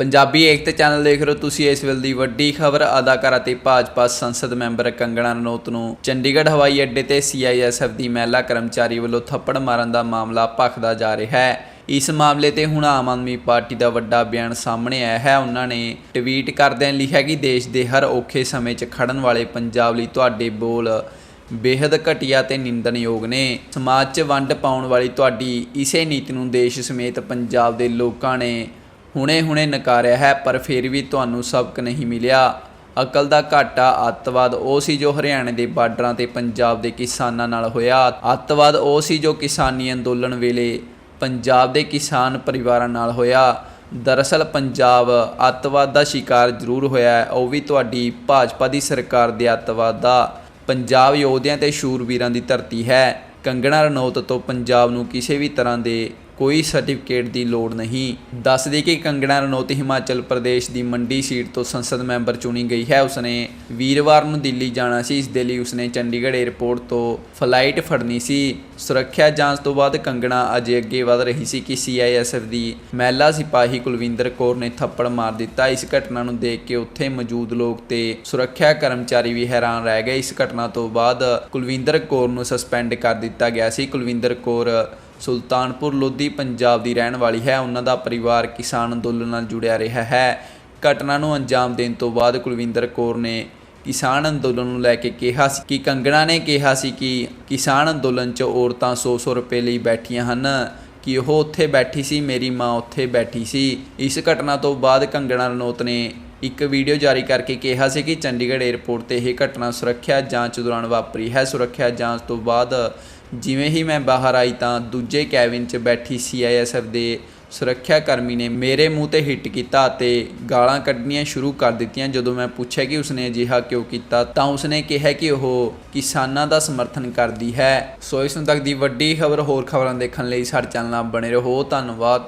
ਪੰਜਾਬੀ ਏਕਤਾ channel ਦੇਖ ਰਹੇ ਹੋ ਤੁਸੀਂ ਇਸ ਵੇਲੇ ਦੀ ਵੱਡੀ ਖਬਰ। ਅਦਾਕਾਰਾ ਤੇ ਭਾਜਪਾ ਸੰਸਦ ਮੈਂਬਰ ਕੰਗਣਾ ਰਣੌਤ ਨੂੰ ਚੰਡੀਗੜ੍ਹ ਹਵਾਈ ਅੱਡੇ ਤੇ ਸੀਆਈਐਸਐਫ ਦੀ ਮਹਿਲਾ ਕਰਮਚਾਰੀ ਵੱਲੋਂ ਥੱਪੜ ਮਾਰਨ ਦਾ ਮਾਮਲਾ ਭਖਦਾ ਜਾ ਰਿਹਾ ਹੈ। ਇਸ ਮਾਮਲੇ ਤੇ ਹੁਣ ਆਮ ਆਦਮੀ ਪਾਰਟੀ ਦਾ ਵੱਡਾ ਬਿਆਨ ਸਾਹਮਣੇ ਆਇਆ ਹੈ। ਉਹਨਾਂ ਨੇ ਟਵੀਟ ਕਰਦਿਆਂ ਲਿਖਿਆ ਕਿ ਦੇਸ਼ ਦੇ ਹਰ ਔਖੇ ਸਮੇਂ 'ਚ ਖੜਨ ਵਾਲੇ ਪੰਜਾਬ ਲਈ ਤੁਹਾਡੇ ਬੋਲ ਬੇहद ਘਟੀਆ ਤੇ ਨਿੰਦਣਯੋਗ ਨੇ। ਸਮਾਜ 'ਚ ਵੰਡ ਪਾਉਣ ਵਾਲੀ ਤੁਹਾਡੀ ਇਸੇ ਨੀਤੀ ਨੂੰ ਦੇਸ਼ ਸਮੇਤ ਪੰਜਾਬ ਦੇ ਲੋਕਾਂ ਨੇ ਹੁਣੇ-ਹੁਣੇ ਨਕਾਰਿਆ ਹੈ, ਪਰ ਫਿਰ ਵੀ ਤੁਹਾਨੂੰ ਸਬਕ ਨਹੀਂ ਮਿਲਿਆ। ਅਕਲ ਦਾ ਘਾਟਾ, ਅੱਤਵਾਦ ਉਹ ਸੀ ਜੋ ਹਰਿਆਣੇ ਦੇ ਬਾਰਡਰਾਂ ਤੇ ਪੰਜਾਬ ਦੇ ਕਿਸਾਨਾਂ ਨਾਲ ਹੋਇਆ। ਅੱਤਵਾਦ ਉਹ ਸੀ ਜੋ ਕਿਸਾਨੀ ਅੰਦੋਲਨ ਵੇਲੇ ਪੰਜਾਬ ਦੇ ਕਿਸਾਨ ਪਰਿਵਾਰਾਂ ਨਾਲ ਹੋਇਆ। ਦਰਅਸਲ ਪੰਜਾਬ ਅੱਤਵਾਦ ਦਾ ਸ਼ਿਕਾਰ ਜ਼ਰੂਰ ਹੋਇਆ ਹੈ। ਉਹ ਵੀ ਤੁਹਾਡੀ ਭਾਜਪਾ ਦੀ ਸਰਕਾਰ ਦੇ ਅੱਤਵਾਦ ਦਾ। ਪੰਜਾਬ ਯੋਧਿਆਂ ਤੇ ਸ਼ੂਰਵੀਰਾਂ ਦੀ ਧਰਤੀ ਹੈ। ਕੰਗਣਾ ਰਣੌਤ ਤੋਂ ਪੰਜਾਬ ਨੂੰ ਕਿਸੇ ਵੀ ਤਰ੍ਹਾਂ ਦੇ ਕੋਈ ਸਰਟੀਫਿਕੇਟ ਦੀ ਲੋੜ ਨਹੀਂ। ਦੱਸ ਦੇ ਕਿ ਕੰਗਣਾ ਰਣੌਤ ਹਿਮਾਚਲ ਪ੍ਰਦੇਸ਼ ਦੀ ਮੰਡੀ ਸੀਟ ਤੋਂ ਸੰਸਦ ਮੈਂਬਰ ਚੁਣੀ ਗਈ ਹੈ। ਉਸਨੇ ਵੀਰਵਾਰ ਨੂੰ ਦਿੱਲੀ ਜਾਣਾ ਸੀ। ਇਸ ਦੇ ਲਈ ਉਸਨੇ ਚੰਡੀਗੜ੍ਹ 에ਅਰਪੋਰਟ ਤੋਂ ਫਲਾਈਟ ਫੜਨੀ ਸੀ। ਸੁਰੱਖਿਆ ਜਾਂਚ ਤੋਂ ਬਾਅਦ ਕੰਗਣਾ ਅਜੇ ਅੱਗੇ ਵਧ ਰਹੀ ਸੀ ਕਿ ਸੀਆਈਐਸਐਫ ਦੀ ਮਹਿਲਾ ਸਿਪਾਹੀ ਕੁਲਵਿੰਦਰ ਕੌਰ ਨੇ ਥੱਪੜ ਮਾਰ ਦਿੱਤਾ। ਇਸ ਘਟਨਾ ਨੂੰ ਦੇਖ ਕੇ ਉੱਥੇ ਮੌਜੂਦ ਲੋਕ ਤੇ ਸੁਰੱਖਿਆ ਕਰਮਚਾਰੀ ਵੀ ਹੈਰਾਨ ਰਹਿ ਗਏ। ਇਸ ਘਟਨਾ ਤੋਂ ਬਾਅਦ ਕੁਲਵਿੰਦਰ ਕੌਰ ਨੂੰ ਸਸਪੈਂਡ ਕਰ ਦਿੱਤਾ ਗਿਆ ਸੀ। ਕੁਲਵਿੰਦਰ ਕੌਰ ਸੁਲਤਾਨਪੁਰ ਲੋਧੀ ਪੰਜਾਬ ਦੀ ਰਹਿਣ ਵਾਲੀ ਹੈ। ਉਹਨਾਂ ਦਾ ਪਰਿਵਾਰ ਕਿਸਾਨ ਅੰਦੋਲਨ ਨਾਲ ਜੁੜਿਆ ਰਿਹਾ ਹੈ। ਘਟਨਾ ਨੂੰ ਅੰਜਾਮ ਦੇਣ ਤੋਂ ਬਾਅਦ ਕੁਲਵਿੰਦਰ ਕੌਰ ਨੇ ਕਿਸਾਨ ਅੰਦੋਲਨ ਨੂੰ ਲੈ ਕੇ ਕਿਹਾ ਸੀ ਕਿ ਕੰਗਣਾ ਨੇ ਕਿਹਾ ਸੀ ਕਿ ਕਿਸਾਨ ਅੰਦੋਲਨ 'ਚ ਔਰਤਾਂ 100-100 ਰੁਪਏ ਲਈ ਬੈਠੀਆਂ ਹਨ। ਕਿ ਉਹ ਉੱਥੇ ਬੈਠੀ ਸੀ, ਮੇਰੀ ਮਾਂ ਉੱਥੇ ਬੈਠੀ ਸੀ। ਇਸ ਘਟਨਾ ਤੋਂ ਬਾਅਦ ਕੰਗਣਾ ਰਣੌਤ ਨੇ ਇੱਕ ਵੀਡੀਓ ਜਾਰੀ ਕਰਕੇ ਕਿਹਾ ਸੀ ਕਿ ਚੰਡੀਗੜ੍ਹ 에ਅਰਪੋਰਟ ਤੇ ਇਹ ਘਟਨਾ ਸੁਰੱਖਿਆ ਜਾਂਚ ਦੌਰਾਨ ਵਾਪਰੀ ਹੈ। ਸੁਰੱਖਿਆ ਜਾਂਚ ਤੋਂ ਬਾਅਦ ਜਿਵੇਂ ਹੀ ਮੈਂ ਬਾਹਰ ਆਈ ਤਾਂ ਦੂਜੇ ਕੈਬਿਨ 'ਚ ਬੈਠੀ ਸੀਆਈਐਸਐਫ ਦੇ ਸੁਰੱਖਿਆ ਕਰਮੀ ਨੇ ਮੇਰੇ ਮੂੰਹ ਤੇ ਹਿੱਟ ਕੀਤਾ ਅਤੇ ਗਾਲਾਂ ਕੱਢਣੀਆਂ ਸ਼ੁਰੂ ਕਰ ਦਿੱਤੀਆਂ। ਜਦੋਂ ਮੈਂ ਪੁੱਛਿਆ ਕਿ ਉਸਨੇ ਅਜਿਹਾ ਕਿਉਂ ਕੀਤਾ ਤਾਂ ਉਸਨੇ ਕਿਹਾ ਕਿ ਉਹ ਕਿਸਾਨਾਂ ਦਾ ਸਮਰਥਨ ਕਰਦੀ ਹੈ। ਸੋ ਇਸ ਨੂੰ ਤੱਕ ਦੀ ਵੱਡੀ ਖਬਰ ਹੋਰ ਖਬਰਾਂ ਦੇਖਣ ਲਈ ਸਾਡੇ ਚੈਨਲ ਨਾਲ ਬਣੇ ਰਹੋ। ਧੰਨਵਾਦ।